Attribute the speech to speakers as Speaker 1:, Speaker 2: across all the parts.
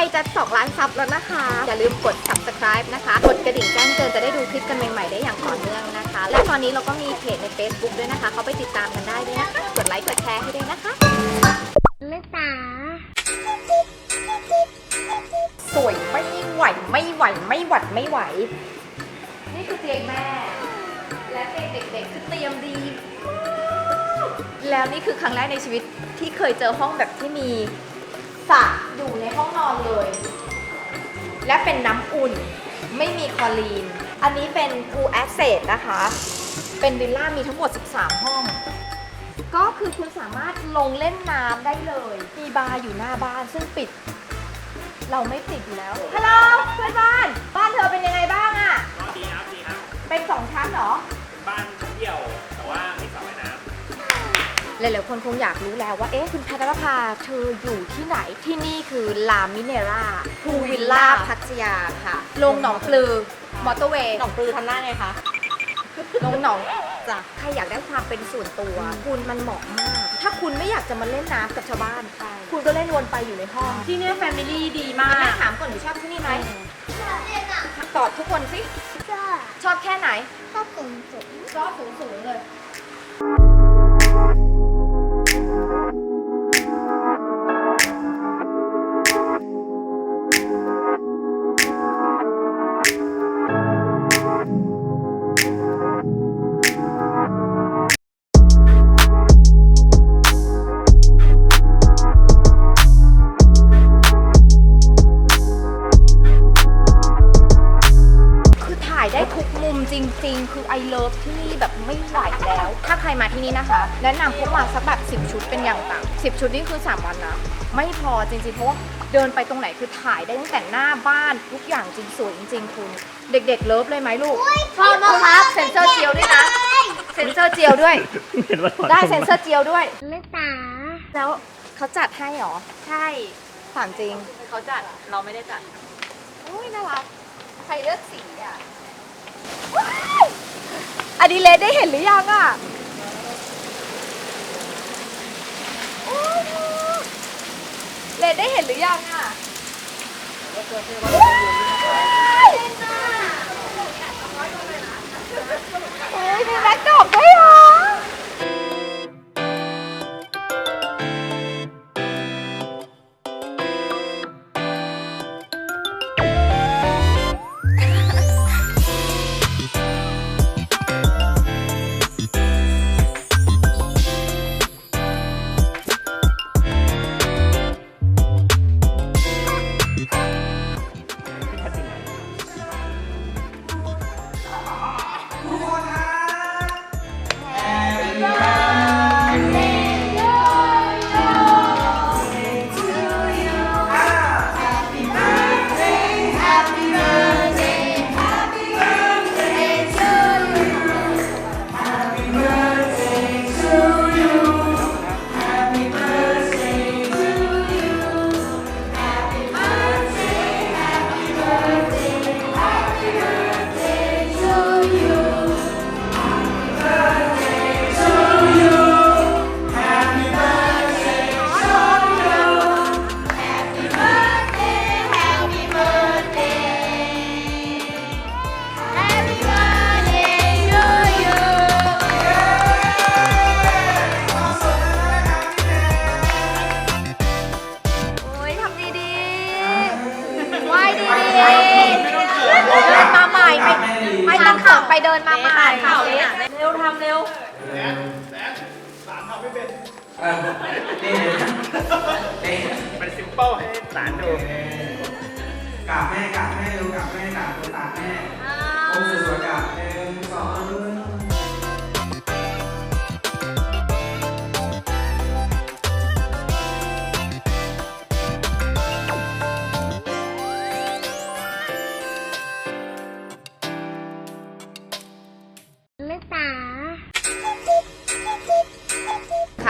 Speaker 1: ล้จะ 2 ล้านซับแล้วนะคะ อย่าลืมกด subscribe นะคะ กดกระดิ่งแจ้งเตือนจะได้ดูคลิปกันใหม่ๆได้อย่างต่อเนื่องนะคะ และตอนนี้เราก็มีเพจใน Facebook ด้วยนะคะ เขาไปติดตามกันได้ด้วยนะคะ กดไลค์กดแชร์ให้ด้วยนะคะ
Speaker 2: แม่ตา
Speaker 1: สวยไม่ไหวไม่ไหวไม่หวัดไม่ไหว นี่คือเตียงแม่ และเตียงเด็กๆคือเตรียมดีมากแล้วนี่คือครั้งแรกในชีวิตที่เคยเจอห้องแบบที่มี สระอยู่ในห้องนอนเลย และเป็นน้ำอุ่นไม่มีคลอรีน อันนี้เป็นพูแอสเซทนะคะ เป็นวิลล่ามีทั้งหมด 13 ห้อง ก็คือคุณสามารถลงเล่นน้ำได้เลย มีบาร์อยู่หน้าบ้านซึ่งปิด เราไม่ติดอยู่แล้วฮัลโหลเพื่อนบ้าน บ้านเธอเป็นยังไงบ้างอะ
Speaker 3: ก็ดีครับดีครับ
Speaker 1: เป็นสองชั้นเหรอ หลายๆคนคงอยากรู้แล้วว่า เอ๊ะ คุณแพทย์นภาเธออยู่ที่ไหนที่นี่คือลามิเนราพูวิลล่าพัทยาค่ะ ลงหนองปลือ มอเตอร์เวย์
Speaker 2: หนองปลือทำหน้าไงคะ
Speaker 1: ลงหนองจ้ะใครอยากได้ความเป็นส่วนตัว คุณมันเหมาะมาก ถ้าคุณไม่อยากจะมาเล่นน้ำกับชาวบ้าน คุณก็เล่นวนไปอยู่ในห้อง
Speaker 2: ที่เนี่ยแฟมิลี่ดีมา
Speaker 1: แม่
Speaker 2: ก
Speaker 1: ถามก่อนหนูชอบที่นี่ไหมตอบทุกคนสิ
Speaker 2: ก็
Speaker 1: ชอบแค่ไหน
Speaker 2: ก็สูงสุด
Speaker 1: ชอบสูงสูงๆเลย จริง ๆ คือไอเลิฟที่นี่แบบไม่ไหวแล้ว ถ้าใครมาที่นี่นะคะ แนะนำพวกมาสักแบบ10 ชุดเป็นอย่างต่ำ10 ชุดนี่คือ 3 วันนะ ไม่พอจริงๆ เพราะว่าเดินไปตรงไหนคือถ่ายได้ตั้งแต่หน้าบ้านทุกอย่างจริงสวยจริงๆ คุณ เด็กๆ เลิฟเลยไหมลูก
Speaker 2: ชอบนะครับ
Speaker 1: เซ็นเซอร์เจียวด้วยนะเซ็นเซอร์เจียวด้วยำ
Speaker 3: เห็นว่าถอ
Speaker 1: ได้เซ็นเซอร์เจียวด้วย
Speaker 2: แม่ตา
Speaker 1: แล้วเขาจัดให้เหรอ
Speaker 2: ใช่
Speaker 1: ถามจริง
Speaker 2: เขาจัดเราไม่ได้จัด
Speaker 1: อุ้ยน่ารักใครเลือกสีอะว้าย อันนี้เลดได้เห็นหรือยังอะเลดได้เห็นหรือยังอะว้ายโอ้ยมีแบ็คดรอปด้วย ดู
Speaker 4: กราบแม่กราบแม่ดูกราบแม่กราบตัวตาแม่องค์สวยๆกราบหนึ่งสอง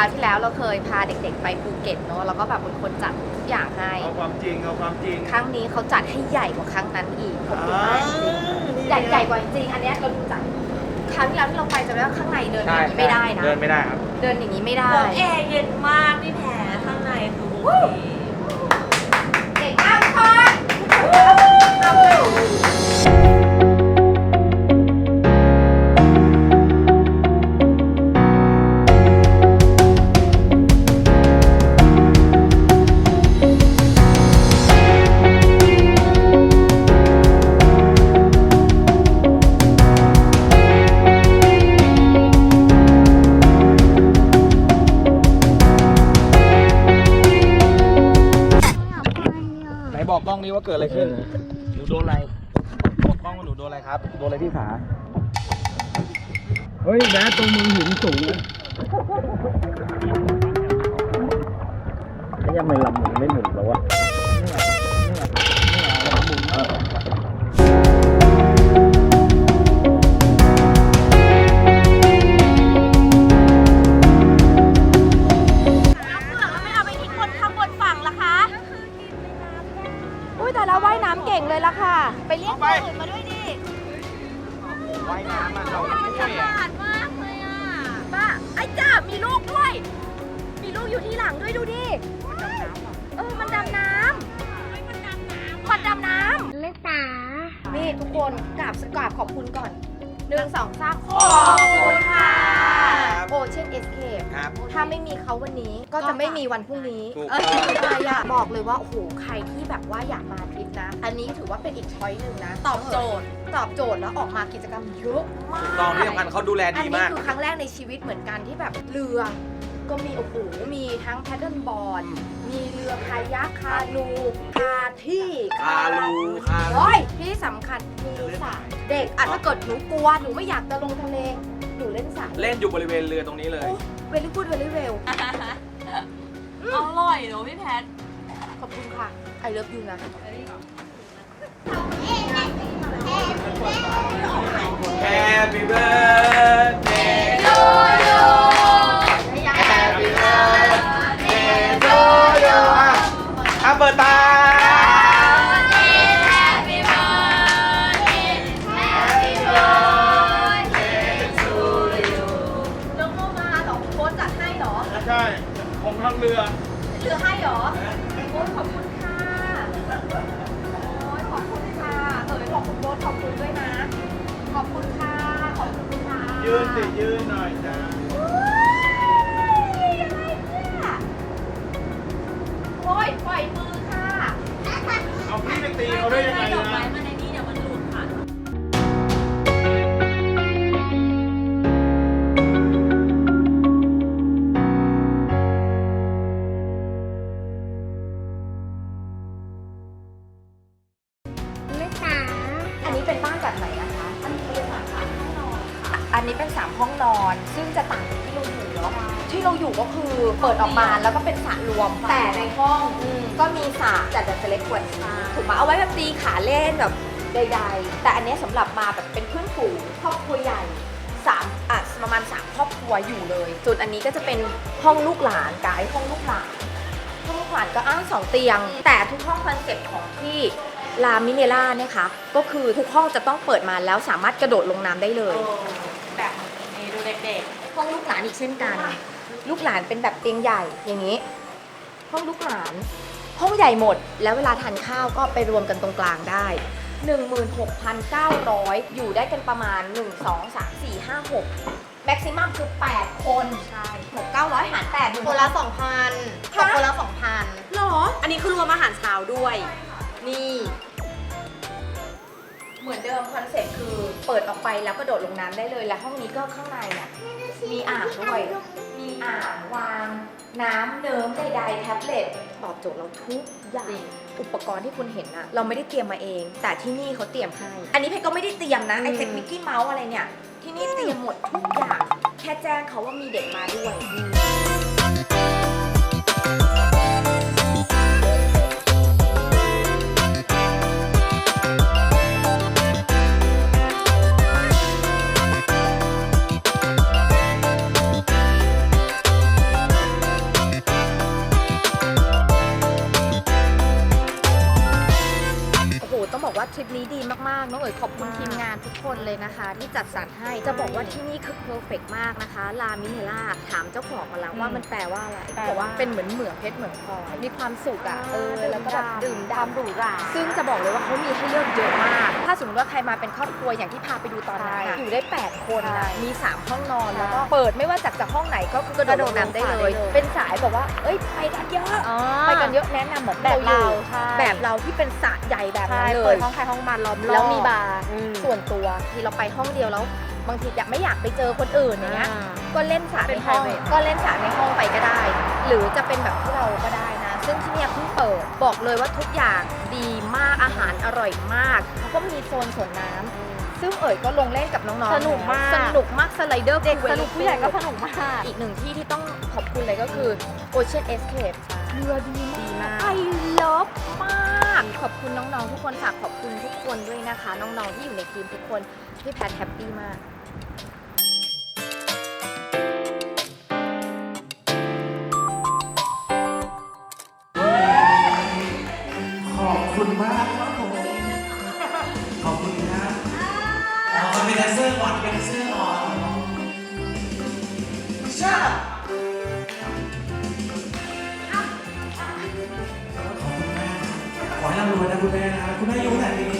Speaker 1: ราวที่แล้วเราเคยพาเด็กๆ ไปภูเก็ตเนอะแล้วก็แบบเป็นคนจัดทุกอย่างให้
Speaker 3: เอาความจริงเอาความจริง
Speaker 1: ครั้งนี้เขาจัดให้ใหญ่กว่าครั้งนั้นอีกขอบคุณมากจริง
Speaker 3: นี่
Speaker 1: ใหญ่ใหญ่กว่าจริงอันเนี้ยเราดูจากครั้งที่แล้วที่เราไปจะได้ว่าข้างในเดินอย่างนี้ไม่ได้นะ
Speaker 3: เดินไม่ได้ครับ
Speaker 1: เดินอย่างนี้ไม่ได้
Speaker 2: บอกแอร์เย็นมากนี่แผลข้างในคือโอเค
Speaker 3: องนี้ว่าเกิดอะไรขึ้น หนูโดนอะไรบอกกล้องว่าหนูโดนอะไรครับ โดนอะไรที่ขา เฮ้ยแบตตรงมึงหินสูงแล้วยังไม่ลำหมุนไม่หมุนแล้ววะ
Speaker 1: เก่งเลยละค่ะ ไปเรียกตัวอื่นมาด้วยดิ
Speaker 3: ว่ายน้ำมาเอาช่วยอะ
Speaker 1: ป้าไอ้จ้ามีลูกด้วย มีลูกอยู่ที่หลังด้วยดูดิเออมันดำน้ำมันดำน้ำมันดำน้ำ
Speaker 2: ลูกตา
Speaker 1: นี่ทุกคนกราบสกราบขอบคุณก่อนหนึ่งสองสามขอบคุณค่ะ ถ้าไม่มีเขาวันนี้ก็จะไม่มีวันพรุ่งนี้
Speaker 3: ถูก
Speaker 1: เอออะไรอะบอกเลยว่าโอ้โหใครที่แบบว่าอยากมาทริปนะ อันนี้ถือว่าเป็นอีกช้อยหนึ่งนะตอบโจทย์ ตอบโจทย์แล้วออกมากิจกรรมเยอะมาก
Speaker 3: ตอนที่สำคัญเขาดูแล
Speaker 1: อัน
Speaker 3: ดี
Speaker 1: นี้
Speaker 3: มาก
Speaker 1: คือครั้งแรกในชีวิตเหมือนกันที่แบบเรือ ก็มีโอ้โหมีทั้งแพดเดิลบอร์ด มีเรือคายักคานูคาที่
Speaker 3: คาลูคาลู
Speaker 1: โอ้ยที่สำคัญมีสระเด็กอะถ้าเกิดหนูกลัวหนูไม่อยากจะลงทะเลหนูเล่นสระ
Speaker 3: เล่นอยู่บริเวณเรือตรงนี้เลย
Speaker 1: เวลี่กูดเวลี่เวล
Speaker 2: อร่อยเนอะพี่แพท
Speaker 1: ขอบคุณค่ะ I love you นะ
Speaker 3: Happy birthday ของทางเรือ
Speaker 1: เหลือให้เหรอ โอ้ยขอบคุณค่ะ โอ้ยขอบคุณค่ะ เออขอบคุณโบ๊ทขอบคุณด้วยนะ ขอบคุณค่ะ ขอบคุณค่ะ
Speaker 3: ยืนสิยืนหน่อยจ้า
Speaker 1: โอ้ยยังไงเนี่ยโอ้ยปล่อยมือค่ะ
Speaker 3: เอาพี่ไปตีเขาได้ยังไง
Speaker 2: ดอกไม้
Speaker 3: นะ
Speaker 1: ที่เราอยู่ก็คือเปิดออกมาแล้วก็เป็นสระรวมแต่ในห้องก็มีสระแต่จะเล็กกว่าถูกไหมเอาไว้แบบตีขาเล่นแบบใดๆ แต่อันเนี้ยสำหรับมาแบบเป็นเพื่อนฝูงครอบครัวใหญ่สามอะประมาณสามครอบครัวอยู่เลยส่วนอันนี้ก็จะเป็นห้องลูกหลานกายห้องลูกหลานห้องลูกหลานก็อ้างสองเตียง แต่ทุกห้องคอนเซ็ปต์ของที่ลามิเนล่าเนี่ยค่ะก็คือทุกห้องจะต้องเปิดมาแล้วสามารถกระโดดลงน้ำได้เลย
Speaker 2: แบบนี้ดูเด็ก
Speaker 1: ห้องลูกหลานอีกเช่นกัน ลูกหลานเป็นแบบเตียงใหญ่อย่างนี้ ห้องลูกหลาน ห้องใหญ่หมด แล้วเวลาทานข้าวก็ไปรวมกันตรงกลางได้ 16,900 อยู่ได้กันประมาณ 1 2 3 4 5 6แม็กซิมัมคือ 8 คนใช่6 900 หาร8
Speaker 5: คนละสองพันตกคนละสองพัน
Speaker 1: หรอ
Speaker 5: อันนี้คือรวมอาหารเช้าด้วย นี่
Speaker 1: เหมือนเดิมคอนเซ็ปต์คือเปิดออกไปแล้วก็โดดลงน้ำได้เลย และห้องนี้ก็ข้างในเนี่ยมีอ่างด้วยมี อ่างวางน้ำเนิ้มใดๆแท็บเล็ตตอบโจทย์เราทุกอย่าง อุปกรณ์ที่คุณเห็นนะเราไม่ได้เตรียมมาเอง แต่ที่นี่เขาเตรียมให้ อันนี้เพชรก็ไม่ได้เตรียมนะไอ้เซ็ตมิกกี้เมาส์อะไรเนี่ย ที่นี่เตรียมหมดทุกอย่าง แค่แจ้งเขาว่ามีเด็กมาด้วย มากๆน้องเอ๋ยขอบคุณทีมา คนเลยนะคะที่จัดสรรให้จะบอกว่าที่นี่คือเพอร์เฟกมากนะคะลามิเนล่าถามเจ้าของมาแล้วว่ามันแปลว่าอะไรบอกว่าเป็นเหมือนเหมืองเพชรเหมืองพลอยมีความสุขอะเออแล้วก็แบบดื่มดำหรูหราซึ่งจะบอกเลยว่าเขามีให้เลือกเยอะมาก ถ้าสมมติว่าใครมาเป็นครอบครัวอย่างที่พาไปดูตอนนั้นอะอยู่ได้ 8 คนอะมี 3 ห้องนอนแล้วก็เปิดไม่ว่าจากจากห้องไหนก็คือกระโดดลงน้ำได้เลย เป็นสายแบบว่าเอ้ยไปกันเยอะไปกันเยอะแนะนำแบบ
Speaker 5: แบบเรา
Speaker 1: อยู่
Speaker 5: ใช่
Speaker 1: แบบเราที่เป็นสระใหญ่แบบ
Speaker 5: ใช่
Speaker 1: นั้นเล
Speaker 5: เปิ
Speaker 1: ย
Speaker 5: ดห้องใครห้องมันล้อมรอบ
Speaker 1: แล้วมีบาร์
Speaker 5: อืม
Speaker 1: ส่วนตัวที่เราไปห้องเดียวแล้ว บางทีอยากไม่อยากไปเจอคนอื่นอย่างเงี้ยก็เล่นสระในห้อง
Speaker 5: เป็น private
Speaker 1: ก็เล่นสระในห้องไปก็ได้ หรือจะเป็นแบบที่เราก็ได้นะซึ่งซึ่งที่เนี่ยเพิ่งเปิดบอกเลยว่าทุกอย่างดีมากอาหารอร่อยมากแล้วก็มีโซนสวนน้ำซึ่งเอ๋ยก็ลงเล่นกับน้องๆ
Speaker 5: สนุกมาก
Speaker 1: สนุกมากสไลเดอร์
Speaker 5: เด็ก
Speaker 1: คือ
Speaker 5: สนุกผู้ใหญ่ก็สนุกมาก
Speaker 1: อีกหนึ่งที่ที่ต้องขอบคุณเลยก็คือ Ocean Escape เรือดีมากไอเลิฟมากากขอบคุณน้องๆทุกคนฝากขอบคุณทุกคนด้วยนะคะ น้องๆที่อยู่ในทีมทุกคนพี่แพทแฮปปี้มาก
Speaker 4: ขอบคุณมากครับผมขอบคุณครับอ๋อเป็นแดนเซอร์ก่อนเป็นแดนเซอร์ คุณมากขอให้ร่ำรวยนะคุณแม่นะคุณแม่อายุเท่าไหร่ปีนี้ไม่ต้องถาม